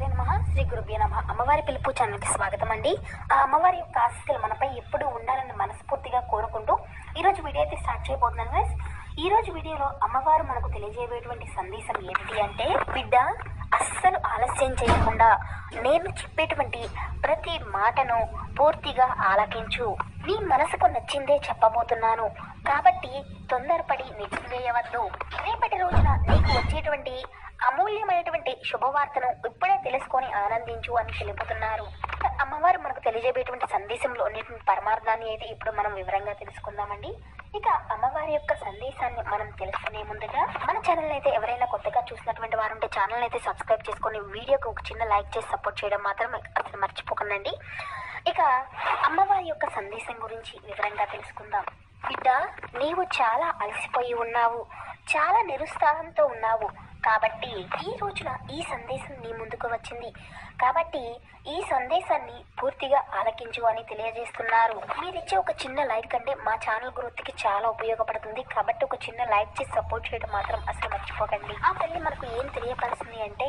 శ్రీమాత్రే నమ. శ్రీ గురుభ్య నమ. అమ్మవారి పిలుపు ఛానల్కి స్వాగతం అండి. ఆ అమ్మవారి యొక్క ఆశీస్సులు మనపై ఎప్పుడు ఉండాలని మనస్ఫూర్తిగా కోరుకుంటూ ఈరోజు వీడియో అయితే స్టార్ట్ చేయబోతున్నాను ఈ రోజు వీడియోలో అమ్మవారు మనకు తెలియజేయబోయేటువంటి సందేశం ఏమిటి అంటే బిడ్డ అస్సలు ఆలస్యం చేయకుండా నేను చెప్పేటువంటి ప్రతి మాటను పూర్తిగా ఆలకించు. నీ మనసుకు నచ్చిందే చెప్పబోతున్నాను. కాబట్టి తొందరపడి నిలిపివేయవద్దు రేపటి రోజున నీకు వచ్చేటువంటి అమూల్యమైనటువంటి శుభవార్తను ఇప్పుడే తెలుసుకొని ఆనందించు అని తెలుపుతున్నారు అమ్మవారు మనకు తెలియజేయబోయేటువంటి సందేశంలో ఉన్నటువంటి పరమార్థాన్ని అయితే ఇప్పుడు మనం వివరంగా తెలుసుకుందామండి. ఇక అమ్మవారి యొక్క సందేశాన్ని మనం తెలుసుకునే ముందుగా మన ఛానల్ అయితే ఎవరైనా కొత్తగా చూసినటువంటి వారు ఉంటే ఛానల్ అయితే సబ్స్క్రైబ్ చేసుకొని వీడియోకి ఒక చిన్న లైక్ చేసి సపోర్ట్ చేయడం మాత్రం అసలు మర్చిపోకండి ఇక అమ్మవారి యొక్క సందేశం గురించి వివరంగా తెలుసుకుందాం. బిడ్డ నీవు చాలా అలసిపోయి ఉన్నావు. చాలా నిరుత్సాహంతో ఉన్నావు. కాబట్టి ఈ రోజున ఈ సందేశం నీ ముందుకు వచ్చింది. కాబట్టి ఈ సందేశాన్ని పూర్తిగా ఆలకించు అని తెలియజేస్తున్నారు. మీరిచ్చే ఒక చిన్న లైక్ అంటే మా ఛానల్ గ్రోత్కి చాలా ఉపయోగపడుతుంది. కాబట్టి ఒక చిన్న లైక్ చేసి సపోర్ట్ చేయడం మాత్రం అసలు మర్చిపోకండి. ఆ తల్లి మనకు ఏం తెలియపరుస్తుంది అంటే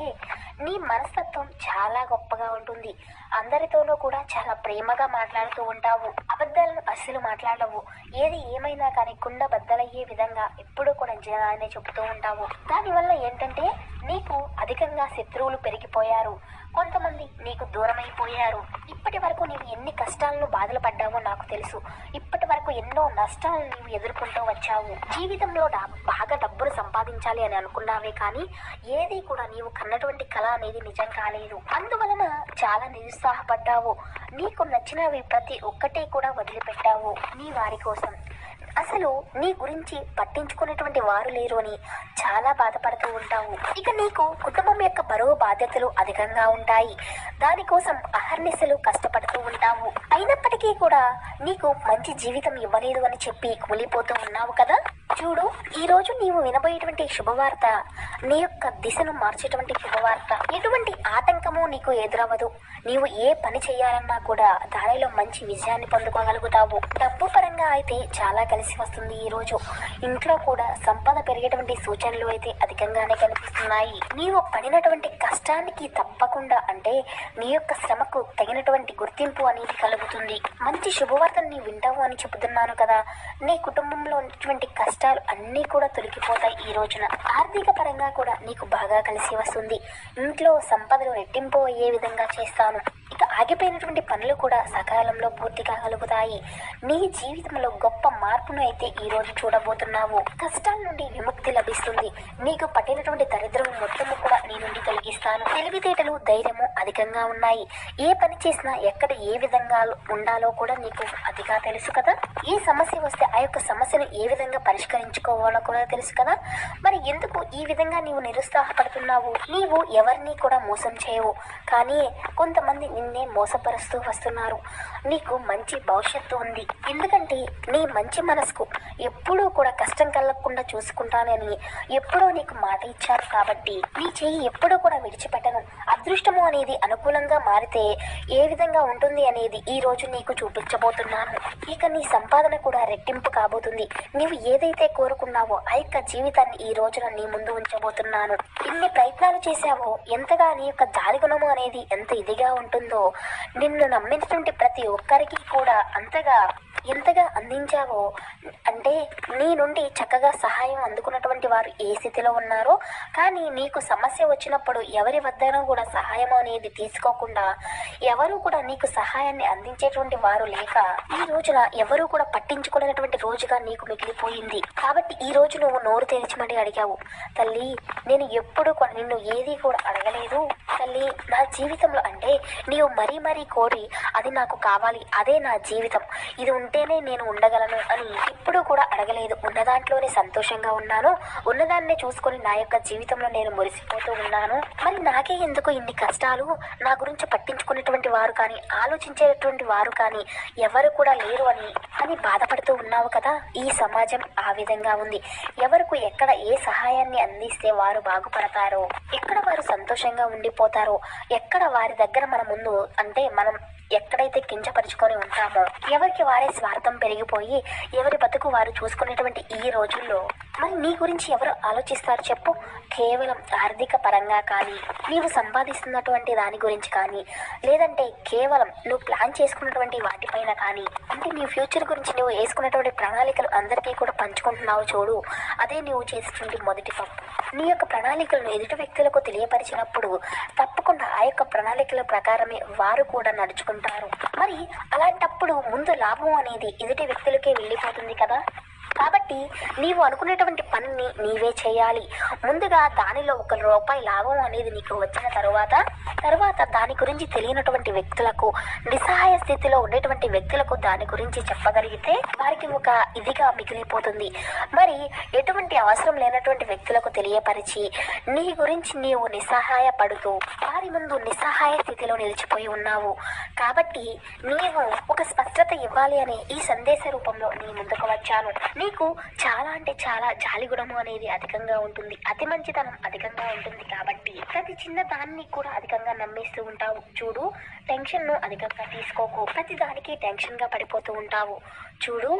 నీ మనస్తత్వం చాలా గొప్పగా ఉంటుంది. అందరితోనూ కూడా చాలా ప్రేమగా మాట్లాడుతూ ఉంటావు. అబద్ధాలను అస్సలు మాట్లాడవు. ఏది ఏమైనా కానీ కుండ బద్దలయ్యే విధంగా ఎప్పుడూ కూడా జనాన్ని చెబుతూ ఉంటావు. దానివల్ల ఏంటంటే నీకు అధికంగా శత్రువులు పెరిగిపోయారు. కొంతమంది నీకు దూరమైపోయారు. ఇప్పటి వరకు నీవు ఎన్ని కష్టాలను బాధలు పడ్డావో నాకు తెలుసు. ఇప్పటి వరకు ఎన్నో నష్టాలను నీవు ఎదుర్కొంటూ వచ్చావు. జీవితంలో బాగా డబ్బులు సంపాదించాలి అని అనుకున్నావే కానీ ఏది కూడా నీవు కన్నటువంటి కళ అనేది నిజం కాలేదు. అందువలన చాలా నిరుత్సాహపడ్డావు. నీకు నచ్చినవి ప్రతి ఒక్కటి కూడా వదిలిపెట్టావు నీ వారి కోసం. అసలు నీ గురించి పట్టించుకునేటువంటి వారు లేరు అని చాలా బాధపడుతూ ఉంటావు. ఇక నీకు కుటుంబం యొక్క బరువు బాధ్యతలు అధికంగా ఉంటాయి. దానికోసం అహర్నిశలు కష్టపడుతూ ఉంటావు. అయినప్పటికీ కూడా నీకు మంచి జీవితం ఇవ్వలేదు అని చెప్పి కూలిపోతూ ఉన్నావు కదా? చూడు ఈ రోజు నీవు వినబోయేటువంటి శుభవార్త నీ యొక్క దిశను మార్చేటువంటి శుభవార్త. ఎటువంటి ఆటంకము నీకు ఎదురవ్వదు. నీవు ఏ పని చేయాలన్నా కూడా దానిలో మంచి విజయాన్ని పొందుకోగలుగుతావు. డబ్బు పరంగా అయితే చాలా కలిసి వస్తుంది ఈ రోజు. ఇంట్లో కూడా సంపద పెరిగేటువంటి సూచనలు అయితే అధికంగానే కనిపిస్తున్నాయి. నీవు పడినటువంటి కష్టానికి తప్పకుండా అంటే నీ యొక్క శ్రమకు తగినటువంటి గుర్తింపు అనేది కలుగుతుంది. మంచి శుభవార్తను నీ వింటావు అని చెబుతున్నాను కదా. నీ కుటుంబంలో ఉన్నటువంటి కష్టాలు అన్నీ కూడా తొలగిపోతాయి ఈ రోజున. ఆర్థిక పరంగా కూడా నీకు బాగా కలిసి వస్తుంది. ఇంట్లో సంపదలు రెట్టింపు అయ్యే విధంగా చేస్తాను. ఇక ఆగిపోయినటువంటి పనులు కూడా సకాలంలో పూర్తి కాగలుగుతాయి నీ జీవితంలో గొప్ప మార్పు మార్పును అయితే ఈ రోజు చూడబోతున్నావు. కష్టాల నుండి విముక్తి లభిస్తుంది. నీకు పట్టినటువంటి దరిద్రం మొత్తము కూడా నీ నుండి తొలగిస్తాను. తెలివితేటలు ధైర్యము అధికంగా ఉన్నాయి. ఏ పని చేసినా ఎక్కడ ఏ విధంగా ఉండాలో కూడా నీకు అతిగా తెలుసు కదా? ఏ సమస్య వస్తే ఆ యొక్క సమస్యను ఏ విధంగా పరిష్కరించుకోవాలో కూడా తెలుసు కదా? మరి ఎందుకు ఈ విధంగా నీవు నిరుత్సాహపడుతున్నావు? నీవు ఎవరిని కూడా మోసం చేయవు. కానీ కొంతమంది నిన్నే మోసపరుస్తూ వస్తున్నారు. నీకు మంచి భవిష్యత్తు ఉంది. ఎందుకంటే నీ మంచి మన మనసుకు ఎప్పుడూ కూడా కష్టం కలగకుండా చూసుకుంటానని ఎప్పుడూ నీకు మాట ఇచ్చారు కాబట్టి నీ చెయ్యి ఎప్పుడూ కూడా విడిచిపెట్టను. అదృష్టము అనేది అనుకూలంగా మారితే ఏ విధంగా ఉంటుంది అనేది ఈ రోజు నీకు చూపించబోతున్నాను. ఇక నీ సంపాదన కూడా రెట్టింపు కాబోతుంది. నీవు ఏదైతే కోరుకున్నావో ఆ యొక్క జీవితాన్ని ఈ రోజున నీ ముందు ఉంచబోతున్నాను. ఇన్ని ప్రయత్నాలు చేశావో ఎంతగా నీ యొక్క దారిగుణము అనేది ఎంత ఇదిగా ఉంటుందో నిన్ను నమ్మినటువంటి ప్రతి ఒక్కరికి కూడా అంతగా ఎంతగా అందించావో? అంటే నీ నుండి చక్కగా సహాయం అందుకున్నటువంటి వారు ఏ స్థితిలో ఉన్నారో కానీ నీకు సమస్య వచ్చినప్పుడు ఎవరి వద్దనో కూడా సహాయం అనేది తీసుకోకుండా ఎవరు కూడా నీకు సహాయాన్ని అందించేటువంటి వారు లేక ఈ రోజున ఎవరు కూడా పట్టించుకోలేనటువంటి రోజుగా నీకు మిగిలిపోయింది. కాబట్టి ఈ రోజు నువ్వు నోరు తెరిచమని అడిగావు తల్లి నేను ఎప్పుడు కూడా నిన్ను ఏది కూడా అడగలేదు. తల్లి నా జీవితంలో అంటే నీవు మరీ మరీ కోరి అది నాకు కావాలి అదే నా జీవితం. ఇది ఉంటేనే నేను ఉండగలను అని ఇప్పుడు కూడా అడగలేదు. ఉన్న దాంట్లోనే సంతోషంగా ఉన్నాను. ఉన్నదాన్ని చూసుకొని నా యొక్క జీవితంలో నేను మురిసిపోతూ ఉన్నాను. మరి నాకే ఎందుకు ఇన్ని కష్టాలు? నా గురించి పట్టించుకునేటువంటి వారు కానీ ఆలోచించేటువంటి వారు కానీ ఎవరు కూడా లేరు అని అని బాధపడుతూ ఉన్నావు కదా? ఈ సమాజం ఆ విధంగా ఉంది. ఎవరికి ఎక్కడ ఏ సహాయాన్ని అందిస్తే వారు బాగుపడతారో ఎక్కడ వారు సంతోషంగా ఉండిపోతారో ఎక్కడ వారి దగ్గర మన ముందు అంటే మనం ఎక్కడైతే కించపరుచుకొని ఉంటామో ఎవరికి వారే స్వార్థం పెరిగిపోయి ఎవరి బతుకు వారు చూసుకునేటువంటి ఈ రోజుల్లో మరి నీ గురించి ఎవరు ఆలోచిస్తారు చెప్పు? కేవలం ఆర్థిక పరంగా కానీ నీవు సంపాదిస్తున్నటువంటి దాని గురించి కానీ లేదంటే కేవలం నువ్వు ప్లాన్ చేసుకున్నటువంటి వాటిపైన కానీ అంటే నీ ఫ్యూచర్ గురించి నువ్వు వేసుకున్నటువంటి ప్రణాళికలు అందరికీ కూడా పంచుకుంటున్నావు చూడు. అదే నువ్వు చేసినటువంటి మొదటి తప్పు. నీ యొక్క ప్రణాళికలను ఎదుటి వ్యక్తులకు తెలియపరిచినప్పుడు తప్పకుండా ఆ యొక్క ప్రణాళికల ప్రకారమే వారు కూడా నడుచుకుంటారు. మరి అలాంటప్పుడు ముందు లాభం అనేది ఎదుటి వ్యక్తులకే వెళ్ళిపోతుంది కదా? కాబట్టి నీవు అనుకునేటువంటి పనిని నీవే చేయాలి. ముందుగా దానిలో ఒక రూపాయి లాభం అనేది నీకు వచ్చిన తరువాత తర్వాత దాని గురించి తెలియనటువంటి వ్యక్తులకు నిస్సహాయ స్థితిలో ఉండేటువంటి వ్యక్తులకు దాని గురించి చెప్పగలిగితే వారికి ఒక ఇదిగా మిగిలిపోతుంది. మరి ఎటువంటి అవసరం లేనటువంటి వ్యక్తులకు తెలియపరిచి నీ గురించి నీవు నిస్సహాయ పడుతూ వారి ముందు నిస్సహాయ స్థితిలో నిలిచిపోయి ఉన్నావు. కాబట్టి నీవు ఒక స్పష్టత ఇవ్వాలి అనే ఈ సందేశ రూపంలో నీ ముందుకు వచ్చాను. నీకు చాలా అంటే చాలా జాలిగుణము అనేది అధికంగా ఉంటుంది. అతి మంచితనం అధికంగా ఉంటుంది కాబట్టి ప్రతి చిన్న దాన్ని కూడా అధికంగా నమ్మేస్తూ ఉంటావు. చూడు టెన్షన్ను అధికంగా తీసుకోకు. ప్రతి దానికి టెన్షన్గా పడిపోతూ ఉంటావు. చూడు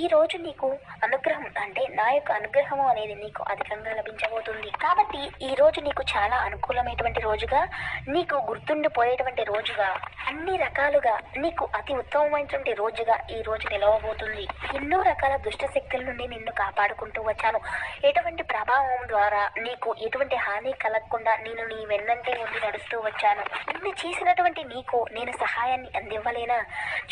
ఈ రోజు నీకు అనుగ్రహం అంటే నా యొక్క అనుగ్రహము అనేది నీకు అధికంగా లభించబోతుంది. కాబట్టి ఈ రోజు నీకు చాలా అనుకూలమైనటువంటి రోజుగా నీకు గుర్తుండిపోయేటువంటి రోజుగా అన్ని రకాలుగా నీకు అతి ఉత్తమమైనటువంటి రోజుగా ఈ రోజు నిలవబోతుంది. ఎన్నో రకాల దుష్ట శక్తుల నుండి నిన్ను కాపాడుకుంటూ వచ్చాను. ఎటువంటి ప్రభావం ద్వారా నీకు ఎటువంటి హాని కలగకుండా నేను నీ వెన్నంటే ఉండి నడుస్తూ వచ్చాను. నిన్ను చేసినటువంటి నీకు నేను సహాయాన్ని అందివ్వలేనా?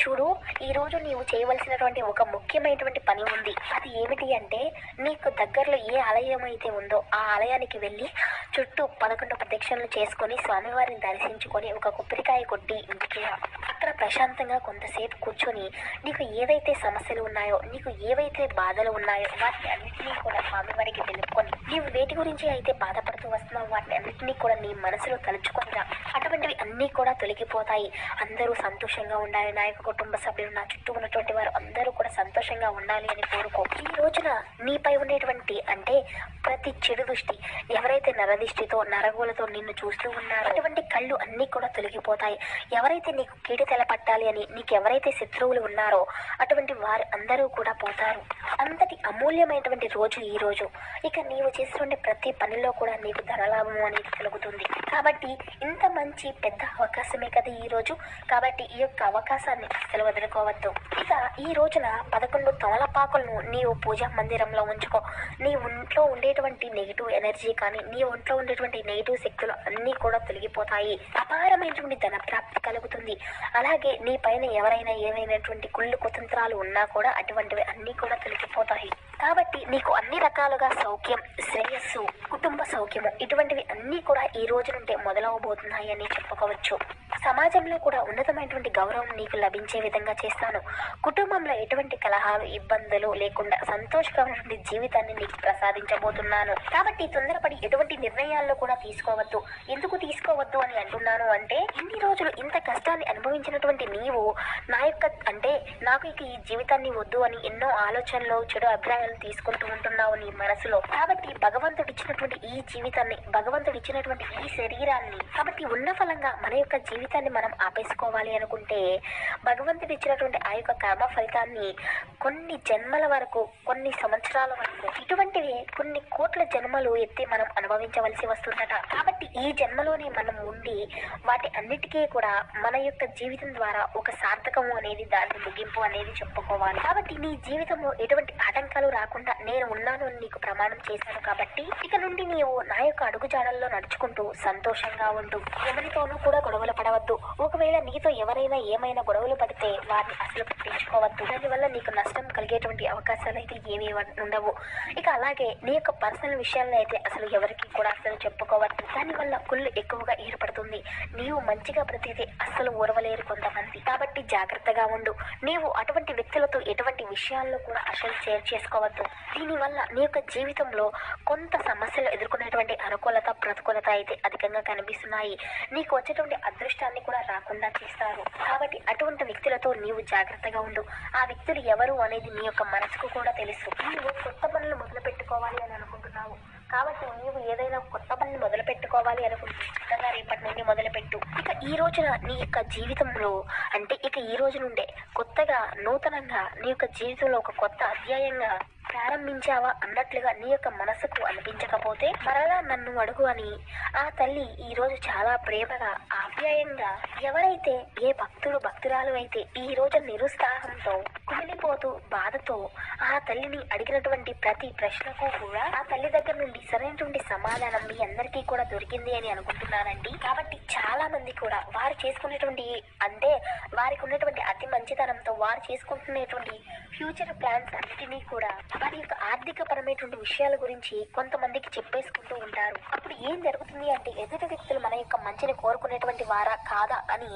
చూడు ఈరోజు నీవు చేయవలసినటువంటి ఒక ముఖ్యమైనటువంటి పని ఉంది. అది ఏమిటి అంటే నీకు దగ్గరలో ఏ ఆలయం అయితే ఉందో ఆ ఆలయానికి వెళ్ళి చుట్టూ పదకొండు ప్రదక్షిణలు చేసుకొని స్వామివారిని దర్శించుకొని ఒక కొబ్బరికాయ కొట్టి ఇంటికి అక్కడ ప్రశాంతంగా కొంతసేపు కూర్చొని నీకు ఏవైతే సమస్యలు ఉన్నాయో నీకు ఏవైతే బాధలు ఉన్నాయో వాటిని అన్నింటినీ కూడా స్వామివారికి తెలుపుకొని నీవు వేటి గురించి అయితే బాధపడుతూ వస్తున్నావు వాటిని అన్నింటినీ కూడా నీ మనసులో తలుచుకొనిరా అటువంటివి అన్నీ కూడా తొలగిపోతాయి. అందరూ సంతోషంగా ఉండాలి. నా యొక్క కుటుంబ సభ్యులు నా చుట్టూ ఉన్నటువంటి వారు అందరూ కూడా సంతోషంగా ఉండాలి అని కోరుకో. ఈ రోజున నీపై ఉండేటువంటి అంటే ప్రతి చెడు దృష్టి ఎవరైతే నరదిష్టితో నరగోలతో నిన్ను చూస్తూ ఉన్నారో అటువంటి కళ్ళు అన్నీ కూడా తొలగిపోతాయి. ఎవరైతే నీకు కీడి తెలపట్టాలి అని నీకు ఎవరైతే శత్రువులు ఉన్నారో అటువంటి వారు అందరూ కూడా పోతారు. అంతటి అమూల్యమైనటువంటి రోజు ఈ రోజు. ఇక నీవు చేసినటువంటి ప్రతి పనిలో కూడా నీకు ధనలాభం అనేది కలుగుతుంది. కాబట్టి ఇంత మంచి పెద్ద అవకాశమే కదా ఈ రోజు. కాబట్టి ఈ యొక్క అవకాశాన్ని అసలు వదులుకోవద్దు. ఇక ఈ రోజున పదకొండు తమలపాకులను నీవు పూజా మందిరంలో ఉంచుకో. నీ ఒంట్లో ఉండేటువంటి నెగిటివ్ ఎనర్జీ కానీ నీ ఒంట్లో ఉండేటువంటి నెగిటివ్ శక్తులు అన్నీ కూడా తొలగిపోతాయి. అపారమైనటువంటి ధన ప్రాప్తి కలుగుతుంది. అలాగే నీ పైన ఎవరైనా ఏమైనటువంటి కుళ్ళు కుతంత్రాలు ఉన్నా కూడా అటువంటివి అన్నీ కూడా తొలగిపోతాయి కాబట్టి నీకు అన్ని రకాలుగా సౌఖ్యం శ్రేయస్సు కుటుంబ సౌఖ్యము ఇటువంటివి అన్నీ కూడా ఈ రోజు నుండి మొదలవబోతున్నాయి అని చెప్పుకోవచ్చు. సమాజంలో కూడా ఉన్నతమైనటువంటి గౌరవం నీకు లభించే విధంగా చేస్తాను. కుటుంబంలో ఎటువంటి కలహాలు ఇబ్బందులు లేకుండా సంతోషకరమైనటువంటి జీవితాన్ని నీకు ప్రసాదించబోతున్నాను. కాబట్టి తొందరపడి ఎటువంటి నిర్ణయాల్లో కూడా తీసుకోవద్దు. ఎందుకు తీసుకోవద్దు అని అంటున్నాను అంటే ఇన్ని రోజులు ఇంత కష్టాన్ని అనుభవించినటువంటి నీవు నా యొక్క అంటే నాకు ఇక ఈ జీవితాన్ని వద్దు అని ఎన్నో ఆలోచనలు చెడు అభిప్రాయాలు తీసుకుంటూ ఉంటున్నావు నీ మనసులో. కాబట్టి భగవంతుడు ఇచ్చినటువంటి ఈ జీవితాన్ని భగవంతుడు ఇచ్చినటువంటి ఈ శరీరాన్ని కాబట్టి ఉన్న ఫలంగా మన యొక్క జీవితాన్ని మనం ఆపేసుకోవాలి అనుకుంటే భగవంతుడు ఇచ్చినటువంటి ఆ యొక్క కర్మ ఫలితాన్ని కొన్ని జన్మల వరకు కొన్ని సంవత్సరాల వరకు ఇటువంటివి కొన్ని కోట్ల జన్మలు ఎత్తి మనం అనుభవించవలసి వస్తుందట. కాబట్టి ఈ జన్మలోనే మనం ఉండి వాటి అన్నిటికీ కూడా మన యొక్క జీవితం ద్వారా ఒక సార్థకము అనేది దాని ముగింపు అనేది చెప్పుకోవాలి. కాబట్టి నీ జీవితంలో ఎటువంటి ఆటంకాలు రాకుండా నేను ఉన్నాను అని నీకు ప్రమాణం చేశాను కాబట్టి ఇక నుండి నీవు నా యొక్క అడుగుజాడల్లో నడుచుకుంటూ సంతోషంగా ఉండు. ఎవరితోనూ కూడా గొడవలు పడవద్దు. ఒకవేళ నీతో ఎవరైనా ఏమైనా గొడవలు పడితే వారిని అసలు పట్టించుకోవద్దు. దానివల్ల నీకు నష్టం కలిగేటువంటి అవకాశాలు అయితే ఏమీ ఉండవు. ఇక అలాగే నీ యొక్క పర్సనల్ విషయాలను అయితే అసలు ఎవరికి కూడా అసలు చెప్పుకోవద్దు. దానివల్ల కుళ్ళు ఎక్కువగా ఏర్పడుతుంది. నీవు మంచిగా ప్రతిదీ అస్సలు ఊరవలేరు కొంతమంది. కాబట్టి జాగ్రత్తగా ఉండు. నీవు అటువంటి వ్యక్తులతో ఎటువంటి విషయాల్లో కూడా అసలు షేర్ చేసుకోవద్దు. దీనివల్ల నీ యొక్క జీవితంలో కొంత సమస్యలు ఎదుర్కొనేటువంటి అనుకూలత ప్రతికూలత అయితే అధికంగా కనిపిస్తున్నాయి. నీకు వచ్చేటువంటి అదృష్టాన్ని కూడా రాకుండా చేస్తారు. కాబట్టి అటువంటి వ్యక్తులతో నీవు జాగ్రత్తగా ఉండు. ఆ వ్యక్తులు ఎవరు అనేది నీ యొక్క మనసుకు కూడా తెలుసు. నీవు కొత్త పనులు మొదలు పెట్టుకోవాలి అని అనుకుంటున్నావు. కాబట్టి నీవు ఏదైనా కొత్త పనిని మొదలు పెట్టుకోవాలి అనుకుంటున్నా రేపటి నుండి మొదలుపెట్టు ఇక ఈ రోజున నీ యొక్క జీవితంలో అంటే ఇక ఈ రోజు నుండే కొత్తగా నూతనంగా నీ యొక్క జీవితంలో ఒక కొత్త అధ్యాయంగా ప్రారంభించావా అన్నట్లుగా నీ యొక్క మనసుకు అనిపించకపోతే మరలా నన్ను అడుగు అని ఆ తల్లి ఈ రోజు చాలా ప్రేమగా ఆప్యాయంగా ఎవరైతే ఏ భక్తుడు భక్తురాలు అయితే ఈ రోజు నిరుత్సాహంతో కుమిలిపోతూ బాధతో ఆ తల్లిని అడిగినటువంటి ప్రతి ప్రశ్నకు కూడా ఆ తల్లి దగ్గర నుండి సరైనటువంటి సమాధానం మీ అందరికీ కూడా దొరికింది అని అనుకుంటున్నానండి. కాబట్టి చాలా మంది కూడా వారు చేసుకునేటువంటి అంటే వారికి ఉన్నటువంటి అతి మంచితనంతో వారు చేసుకుంటున్నటువంటి ఫ్యూచర్ ప్లాన్స్ అన్నిటినీ కూడా వారి యొక్క ఆర్థిక పరమైనటువంటి విషయాల గురించి కొంతమందికి చెప్పేసుకుంటూ ఉంటారు. అప్పుడు ఏం జరుగుతుంది అంటే ఎదుటి వ్యక్తులు మన యొక్క మంచిని కోరుకునేటువంటి వారా కాదా అని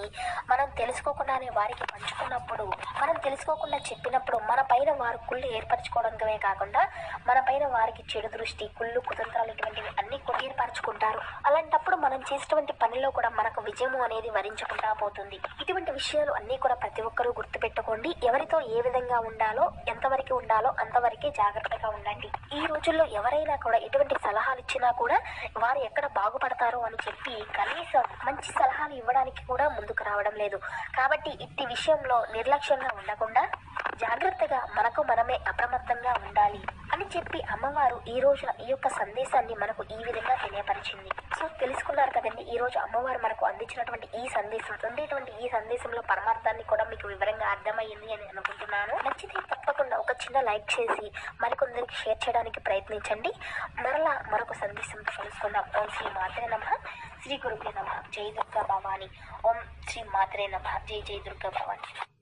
మనం తెలుసుకోకుండానే వారికి పంచుకున్నప్పుడు మనం తెలుసుకోకుండా చెప్పినప్పుడు మన పైన వారు కుళ్ళు ఏర్పరచుకోవడమే కాకుండా మన పైన వారికి చెడు దృష్టి కుళ్ళు కుతంత్రాలు ఇటువంటివి అన్ని కూడా ఏర్పరచుకుంటారు. అలాంటప్పుడు మనం చేసేటువంటి పనిలో కూడా మనకు విజయము అనేది వరించకుండా పోతుంది. ఇటువంటి విషయాలు అన్ని కూడా ప్రతి ఒక్కరూ గుర్తుపెట్టుకోండి. ఎవరితో ఏ విధంగా ఉండాలో ఎంతవరకు ఉండాలో అంతవరకే జాగ్రత్తగా ఉండండి. ఈ రోజుల్లో ఎవరైనా కూడా ఎటువంటి సలహాలు ఇచ్చినా కూడా వారు ఎక్కడ బాగుపడతారో అని చెప్పి కనీసం మంచి సలహాలు ఇవ్వడానికి కూడా ముందుకు రావడం లేదు. కాబట్టి ఇట్టి విషయంలో నిర్లక్ష్యంగా ఉండకుండా జాగ్రత్తగా మనకు మనమే అప్రమత్తంగా ఉండాలి అని చెప్పి అమ్మవారు ఈ రోజున ఈ యొక్క సందేశాన్ని మనకు ఈ విధంగా తెలియపరిచింది. సో తెలుసుకున్నారు కదండి ఈ రోజు అమ్మవారు మనకు అందించినటువంటి ఈ సందేశం ఉండేటువంటి ఈ సందేశంలో పరమార్థాన్ని కూడా మీకు వివరంగా అర్థమయ్యింది అని అనుకుంటున్నాను. నచ్చితే తప్పకుండా ఒక చిన్న లైక్ చేసి మరికొందరికి షేర్ చేయడానికి ప్రయత్నించండి. మరలా మరొక సందేశం కలుసుకుందాం. ఓం శ్రీ మాత్రే నమ. శ్రీ గురుకే నమ. జై దుర్గా భవాని. ఓం శ్రీ మాత్రే నమ. జై జై దుర్గా భవాని.